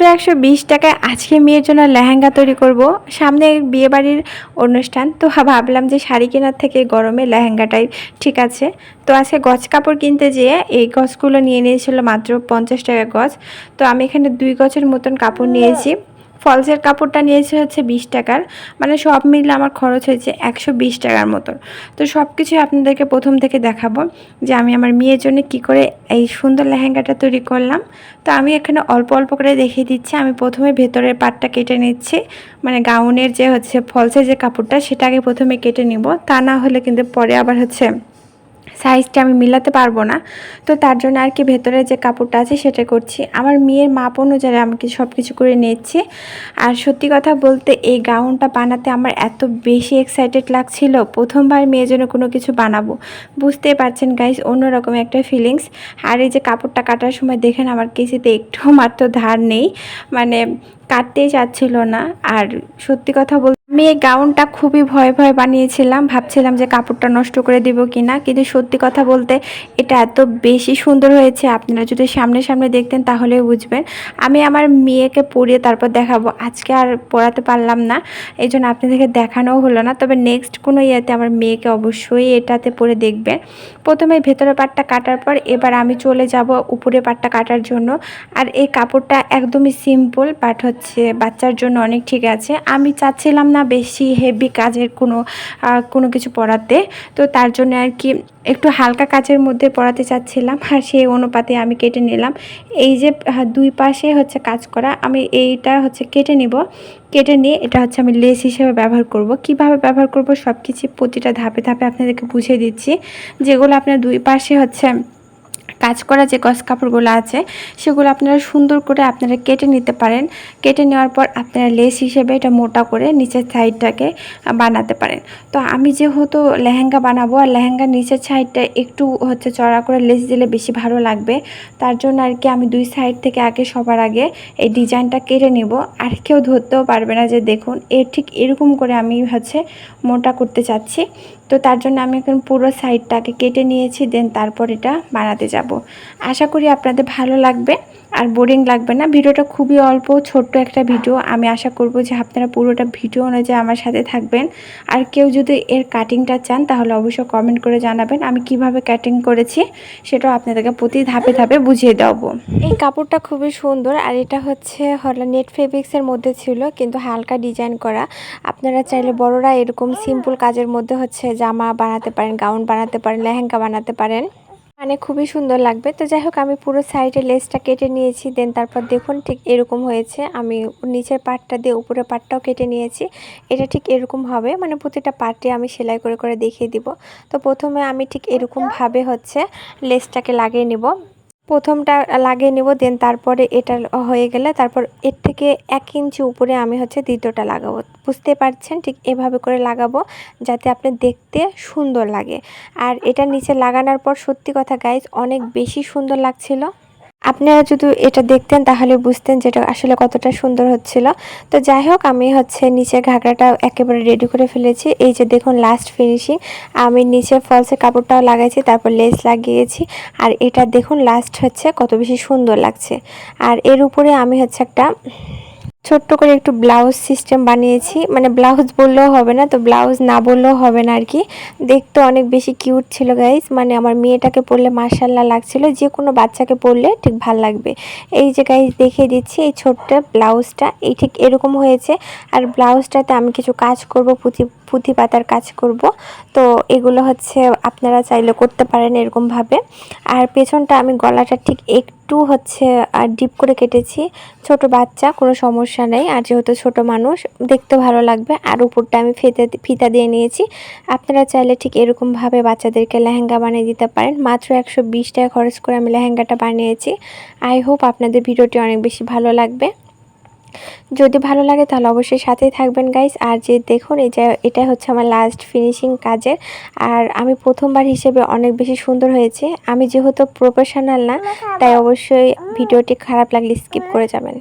মাত্র একশো বিশ টাকায় আজকে মেয়ের জন্য লেহেঙ্গা তৈরি করব। সামনে বিয়েবাড়ির অনুষ্ঠান, তো ভাবলাম যে শাড়ি কেনার থেকে গরমে লেহেঙ্গাটাই ঠিক আছে। তো আজকে গছ কাপড় কিনতে যেয়ে এই গছগুলো নিয়ে নিয়েছিল মাত্র পঞ্চাশ টাকা গছ তো আমি এখানে দুই গছের মতন কাপড় নিয়েছি। ফলসের কাপড়টা নিয়েছে হচ্ছে বিশ টাকার। মানে সব মিলে আমার খরচ হয়েছে একশো বিশ টাকার মতন তো সব কিছুই আপনাদেরকে প্রথম থেকে দেখাবো যে আমি আমার মেয়ের জন্য কি করে এই সুন্দর লেহেঙ্গাটা তৈরি করলাম। তো আমি এখানে অল্প অল্প করে দেখিয়ে দিচ্ছি। আমি প্রথমে ভেতরের পাটটা কেটে নিচ্ছি। মানে গাউনের যে হচ্ছে ফলসের যে কাপড়টা সেটাকে প্রথমে কেটে নিব। তা না হলে কিন্তু পরে আবার হচ্ছে সাইজটা আমি মিলাতে পারব না। তো তার জন্য আর কি ভেতরে যে কাপড়টা আছে সেটা করছি। আমার মেয়ের মাপ অনুযায়ী আমি কি সব কিছু করে নিচ্ছি। আর সত্যি কথা বলতে এই গাউনটা বানাতে আমার এত বেশি এক্সাইটেড লাগছিল। প্রথমবার মেয়ের জন্য কোনো কিছু বানাবো। বুঝতেই পারছেন গাইস অন্যরকম একটা ফিলিংস আর এই যে কাপড়টা কাটার সময় দেখেন আমার কেসিতে একটু মাত্র ধার নেই। মানে কাটতেই চাচ্ছিল না। আর সত্যি কথা বল আমি এই গাউনটা খুবই ভয় ভয় বানিয়েছিলাম। ভাবছিলাম যে কাপড়টা নষ্ট করে দিব কিনা। কিন্তু সত্যি কথা বলতে এটা এত বেশি সুন্দর হয়েছে। আপনারা যদি সামনে সামনে দেখতেন তাহলে বুঝবেন। আমি আমার মেয়েকে পরিয়ে তারপর দেখাবো। আজকে আর পড়াতে পারলাম না। এই জন্য আপনাদেরকে দেখানোও হলো না। তবে নেক্সট কোনো ইয়েতে আমার মেয়েকে অবশ্যই এটাতে পরে দেখবেন। প্রথমে ভেতরের পাটটা কাটার পর এবার আমি চলে যাব উপরের পাটটা কাটার জন্য। আর এই কাপড়টা একদমই সিম্পল বাট হচ্ছে বাচ্চার জন্য অনেক ঠিক আছে। আমি চাচ্ছিলাম না বেশি হেভি কাজের কোনো কোনো কিছু পড়াতে। তো তার জন্য আর কি একটু হালকা কাজের মধ্যে পড়াতে চাচ্ছিলাম, আর সেই অনুপাতে আমি কেটে নিলাম। এই যে দুই পাশে হচ্ছে কাজ করা, আমি এইটা হচ্ছে কেটে নিব। কেটে নিয়ে এটা হচ্ছে আমি লেস হিসেবে ব্যবহার করব। কীভাবে ব্যবহার করব সব কিছু প্রতিটা ধাপে ধাপে আপনাদেরকে বুঝিয়ে দিচ্ছি। যেগুলো আপনার দুই পাশে হচ্ছে কাজ করা যে গস কাপড়গুলো আছে, সেগুলো আপনারা সুন্দর করে আপনারা কেটে নিতে পারেন। কেটে নেওয়ার পর আপনারা লেস হিসেবে এটা মোটা করে নিচের সাইডটাকে বানাতে পারেন। তো আমি যেহেতু লেহেঙ্গা বানাবো, আর লেহেঙ্গার নিচের সাইডটা একটু হচ্ছে চড়া করে লেস দিলে বেশি ভালো লাগবে। তার জন্য আর কি আমি দুই সাইড থেকে আগে সবার আগে এই ডিজাইনটা কেটে নিব। আর কেউ ধরতেও পারবে না যে দেখুন, এর ঠিক এরকম করে আমি হচ্ছে মোটা করতে চাচ্ছি। তো তার জন্য আমি এখন পুরো সাইডটাকে কেটে নিয়েছি, দেন তারপর এটা বানাতে যাব। আশা করি আপনাদের ভালো লাগবে আর বোরিং লাগবে না। ভিডিওটা খুবই অল্প, ছোট্ট একটা ভিডিও। আমি আশা করব যে আপনারা পুরোটা ভিডিও অনুযায়ী আমার সাথে থাকবেন। আর কেউ যদি এর কাটিংটা চান, তাহলে অবশ্যই কমেন্ট করে জানাবেন। আমি কীভাবে কাটিং করেছি, সেটাও আপনাদেরকে প্রতি ধাপে ধাপে বুঝিয়ে দেবো। এই কাপড়টা খুবই সুন্দর আর এটা হচ্ছে হলো নেট ফেব্রিক্সের মধ্যে ছিল, কিন্তু হালকা ডিজাইন করা। আপনারা চাইলে বড়রা এরকম সিম্পল কাজের মধ্যে হচ্ছে জামা বানাতে পারেন গাউন বানাতে পারেন, লেহেঙ্গা বানাতে পারেন। মানে খুবই সুন্দর লাগবে। তো যাই হোক আমি পুরো সাইডে লেসটা কেটে নিয়েছি দেন তারপর দেখুন ঠিক এরকম হয়েছে। আমি নিচের পাটটা দিয়ে উপরে পাটটাও কেটে নিয়েছি। এটা ঠিক এরকম হবে মানে প্রতিটা পাটে আমি সেলাই করে করে দেখিয়ে দিব। তো প্রথমে আমি ঠিক এরকমভাবে হচ্ছে লেসটাকে লাগিয়ে নিব। প্রথমটা লাগিয়ে নেব দেন তারপরে এটা হয়ে গেলে তারপর এর থেকে এক ইঞ্চি উপরে আমি হচ্ছে দ্বিতীয়টা লাগাবো। বুঝতে পারছেন? ঠিক এভাবে করে লাগাবো যাতে আপনি দেখতে সুন্দর লাগে। আর এটা নিচে লাগানোর পর সত্যি কথা গাইজ অনেক বেশি সুন্দর লাগছিল। আপনারা যদি এটা দেখতেন তাহলে বুঝতেন যেটা আসলে কতটা সুন্দর হচ্ছিল। তো যাই হোক, আমি হচ্ছে নিচের ঘাগড়াটা একেবারে রেডি করে ফেলেছি। এই যে দেখুন লাস্ট ফিনিশিং আমি নিচে ফলসের কাপড়টাও লাগাইছি, তারপর লেস লাগিয়েছি। আর এটা দেখুন লাস্ট হচ্ছে কত বেশি সুন্দর লাগছে। আর এর উপরে আমি হচ্ছে একটা ছোট্ট করে একটু ব্লাউজ সিস্টেম বানিয়েছি। মানে ব্লাউজ বললেও হবে না, তো ব্লাউজ না বললেও হবে না আর কি দেখতে অনেক বেশি কিউট ছিল গাইস মানে আমার মেয়েটাকে পরলে মার্শাল্লাহ লাগছিল, যে কোনো বাচ্চাকে পরলে ঠিক ভালো লাগবে। এই যে গাইস দেখিয়ে দিচ্ছি এই ছোট্ট ব্লাউজটা, এই ঠিক এরকম হয়েছে। আর ব্লাউজটাতে আমি কিছু কাজ করব পুঁথি পুঁথি পাতার কাজ করব। তো এগুলো হচ্ছে আপনারা চাইলে করতে পারেন এরকমভাবে আর পেছনটা আমি গলাটা ঠিক একটু হচ্ছে ডিপ করে কেটেছি। ছোট বাচ্চা, কোনো সমস্যা নেই। আর যেহেতু ছোট মানুষ, দেখতে ভালো লাগবে। আর উপরটা আমি ফিতে, ফিতা দিয়ে নিয়েছি। আপনারা চাইলে ঠিক এরকমভাবে বাচ্চাদেরকে লেহেঙ্গা বানিয়ে দিতে পারেন। মাত্র একশো বিশ টাকা খরচ করে আমি লেহেঙ্গাটা বানিয়েছি। আই হোপ আপনাদের ভিডিওটি অনেক বেশি ভালো লাগবে। যদি ভালো লাগে তাহলে অবশ্যই সাথেই থাকবেন গাইস আর যে দেখুন, এই যে এটা হচ্ছে আমার লাস্ট ফিনিশিং কাজের। আর আমি প্রথমবার হিসেবে অনেক বেশি সুন্দর হয়েছে। আমি যেহেতু প্রফেশনাল না, তাই অবশ্যই ভিডিওটি খারাপ লাগলে স্কিপ করে যাবেন।